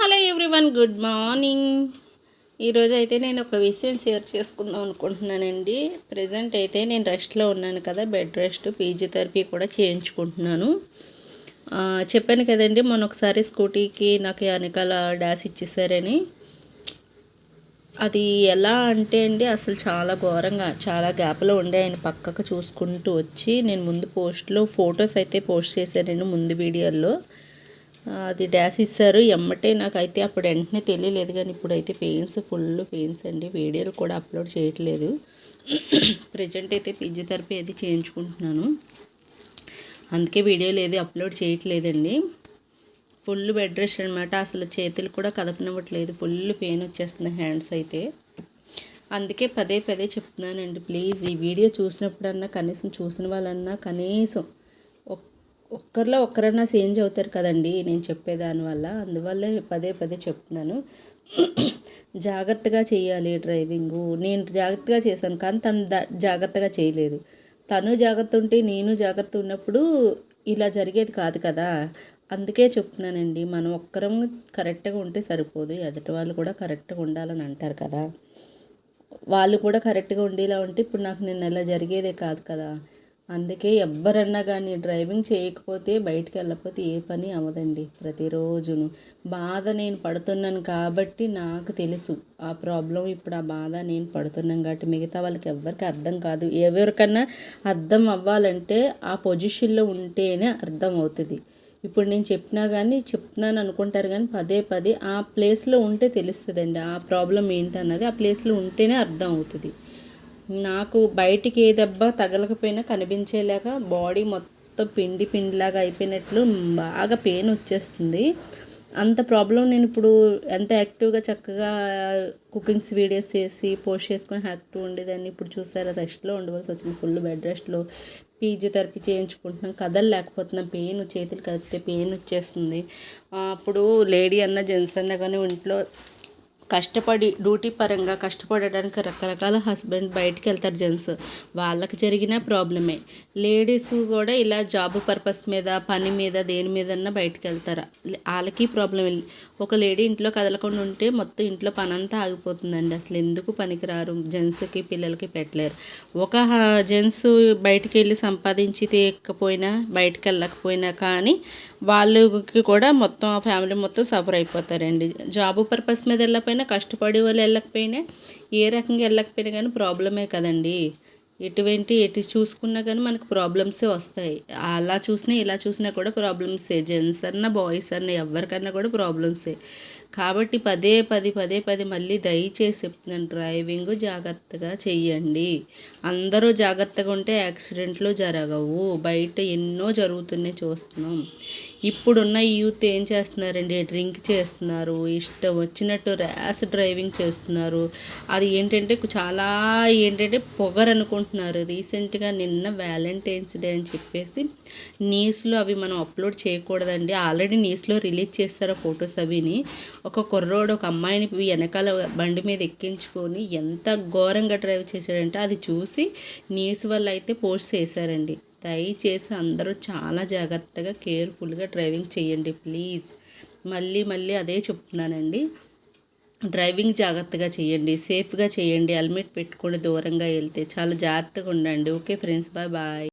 Hello everyone good morning. ఈరోజు అయితే నేను ఒక విషయం షేర్ చేసుకుందాం అనుకుంటున్నానండి. ప్రజెంట్ అయితే నేను రెస్ట్లో ఉన్నాను కదా బెడ్ రెస్ట్ ఫిజియోథెరపీ కూడా చేయించుకుంటున్నాను. చెప్పాను కదండి మొన్న ఒకసారి స్కూటీకి నాకు వెనకాల డాష్ ఇచ్చేసారని. అది ఎలా అంటే అండి అసలు చాలా ఘోరంగా చాలా గ్యాప్లో ఉండే ఆయన పక్కకు చూసుకుంటూ వచ్చి నేను ముందు పోస్ట్లో ఫొటోస్ అయితే పోస్ట్ చేశానండి ముందు వీడియోలో అది డ్యాష్ ఇచ్చారు. ఎమ్మటే నాకైతే అప్పుడు వెంటనే తెలియలేదు కానీ ఇప్పుడైతే పెయిన్స్ ఫుల్ పెయిన్స్ అండి. వీడియోలు కూడా అప్లోడ్ చేయట్లేదు. ప్రజెంట్ అయితే ఫిజియోథెరపీ అయితే చేయించుకుంటున్నాను. అందుకే వీడియోలు ఏది అప్లోడ్ చేయట్లేదండి. ఫుల్ బెడ్ రెస్ట్ అనమాట అసలు చేతులు కూడా కదపనివ్వట్లేదు. ఫుల్ పెయిన్ వచ్చేస్తుంది హ్యాండ్స్ అయితే. అందుకే పదే పదే చెప్తున్నానండి. ప్లీజ్ ఈ వీడియో చూసినప్పుడన్నా కనీసం చూసిన వాళ్ళన్నా కనీసం ఒక్కరిలో ఒక్కరన్నా చేంజ్ అవుతారు కదండి నేను చెప్పేదానివల్ల అందువల్ల పదే పదే చెప్తున్నాను. జాగ్రత్తగా చేయాలి డ్రైవింగు. నేను జాగ్రత్తగా చేశాను కానీ తను జాగ్రత్తగా చేయలేదు. తను జాగ్రత్త ఉంటే నేను జాగ్రత్త ఉన్నప్పుడు ఇలా జరిగేది కాదు కదా. అందుకే చెప్తున్నానండి మనం ఒక్కరం కరెక్ట్గా ఉంటే సరిపోదు. ఎదుటి వాళ్ళు కూడా కరెక్ట్గా ఉండాలని అంటారు కదా. వాళ్ళు కూడా కరెక్ట్గా ఉండేలా ఉంటే ఇప్పుడు నాకు నిన్న ఇలా జరిగేదే కాదు కదా. అందుకే ఎవ్వరన్నా కానీ డ్రైవింగ్ చేయకపోతే బయటికి వెళ్ళకపోతే ఏ పని అవ్వదండి ప్రతిరోజును. బాధ నేను పడుతున్నాను కాబట్టి నాకు తెలుసు. ఆ ప్రాబ్లం ఇప్పుడు ఆ బాధ నేను పడుతున్నాను కాబట్టి మిగతా వాళ్ళకి ఎవ్వరికి అర్థం కాదు. ఎవరికన్నా అర్థం అవ్వాలంటే ఆ పొజిషన్లో ఉంటేనే అర్థం అవుతుంది. ఇప్పుడు నేను చెప్పినా కానీ చెప్తున్నాను అనుకుంటారు కానీ పదే పదే ఆ ప్లేస్లో ఉంటే తెలుస్తుందండి. ఆ ప్రాబ్లం ఏంటన్నది ఆ ప్లేస్లో ఉంటేనే అర్థం అవుతుంది. నాకు బయటికి ఏ దెబ్బ తగలకపోయినా కనిపించేలాగా బాడీ మొత్తం పిండి పిండిలాగా అయిపోయినట్లు బాగా పెయిన్ వచ్చేస్తుంది. అంత ప్రాబ్లం నేను ఇప్పుడు ఎంత యాక్టివ్గా చక్కగా కుకింగ్స్ వీడియోస్ చేసి పోస్ట్ చేసుకుని యాక్టివ్ ఉండేదాన్ని ఇప్పుడు చూసారా రెస్ట్లో ఉండవలసి వచ్చింది. ఫుల్ బెడ్ రెస్ట్లో థెరపీ చేయించుకుంటున్నాం. కదలలేకపోతున్నాం పెయిన్ చేతులు కదిపితే పెయిన్ వచ్చేస్తుంది. అప్పుడు లేడీ అన్న జెంట్స్ అన్న కానీ ఇంట్లో కష్టపడి డ్యూటీ పరంగా కష్టపడడానికి రకరకాల హస్బెండ్ బయటికి వెళ్తారు జెంట్స్. వాళ్ళకి జరిగిన ప్రాబ్లమే. లేడీస్ కూడా ఇలా జాబ్ పర్పస్ మీద పని మీద దేని మీదన్నా బయటికి వెళ్తారు? వాళ్ళకి ప్రాబ్లం ఒక లేడీ ఇంట్లో కదలకుండా ఉంటే మొత్తం ఇంట్లో పని అంతా ఆగిపోతుందండి. అసలు ఎందుకు పనికిరారు జెంట్స్కి పిల్లలకి పెట్టలేరు. ఒక జెంట్స్ బయటికి వెళ్ళి సంపాదించి తీయకపోయినా బయటికి వెళ్ళకపోయినా కానీ వాళ్ళకి కూడా మొత్తం ఆ ఫ్యామిలీ మొత్తం సఫర్ అయిపోతారండి. జాబ్ పర్పస్ మీద వెళ్ళకపోయినా కష్టపడి వాళ్ళు వెళ్ళకపోయినా ఏ రకంగా వెళ్ళకపోయినా కానీ ప్రాబ్లమే కదండి. ఎటువంటి ఎటు చూసుకున్నా కానీ మనకు ప్రాబ్లమ్సే వస్తాయి. అలా చూసినా ఇలా చూసినా కూడా ప్రాబ్లమ్సే జెంట్స్ అన్న బాయ్స్ అన్న ఎవరికన్నా కూడా ప్రాబ్లమ్సే కాబట్టి పదే పది పదే పది మళ్ళీ దయచేసి చెప్తున్నాను. డ్రైవింగ్ జాగ్రత్తగా చెయ్యండి. అందరూ జాగ్రత్తగా ఉంటే యాక్సిడెంట్లు జరగవు. బయట ఎన్నో జరుగుతున్నాయి చూస్తున్నాం. ఇప్పుడున్న యూత్ ఏం చేస్తున్నారండి? డ్రింక్ చేస్తున్నారు. ఇష్టం వచ్చినట్టు ర్యాష్ డ్రైవింగ్ చేస్తున్నారు. అది ఏంటంటే చాలా ఏంటంటే పొగరనుకుంటున్నారు అనుకుంటున్నారు. రీసెంట్గా నిన్న వ్యాలంటైన్స్ డే అని చెప్పేసి న్యూస్లో అవి మనం అప్లోడ్ చేయకూడదండి. ఆల్రెడీ న్యూస్లో రిలీజ్ చేస్తారు ఫొటోస్ అవిని. ఒక కుర్రోడు ఒక అమ్మాయిని వెనకాల బండి మీద ఎక్కించుకొని ఎంత ఘోరంగా డ్రైవ్ చేశాడంటే అది చూసి న్యూస్ వల్ల అయితే పోస్ట్ చేశారండి. దయచేసి అందరూ చాలా జాగ్రత్తగా కేర్ఫుల్గా డ్రైవింగ్ చేయండి ప్లీజ్. మళ్ళీ మళ్ళీ అదే చెప్తున్నానండి. డ్రైవింగ్ జాగ్రత్తగా చేయండి సేఫ్గా చేయండి హెల్మెట్ పెట్టుకొని దూరంగా వెళ్తే చాలా జాగ్రత్తగా ఉండండి. Okay friends bye bye.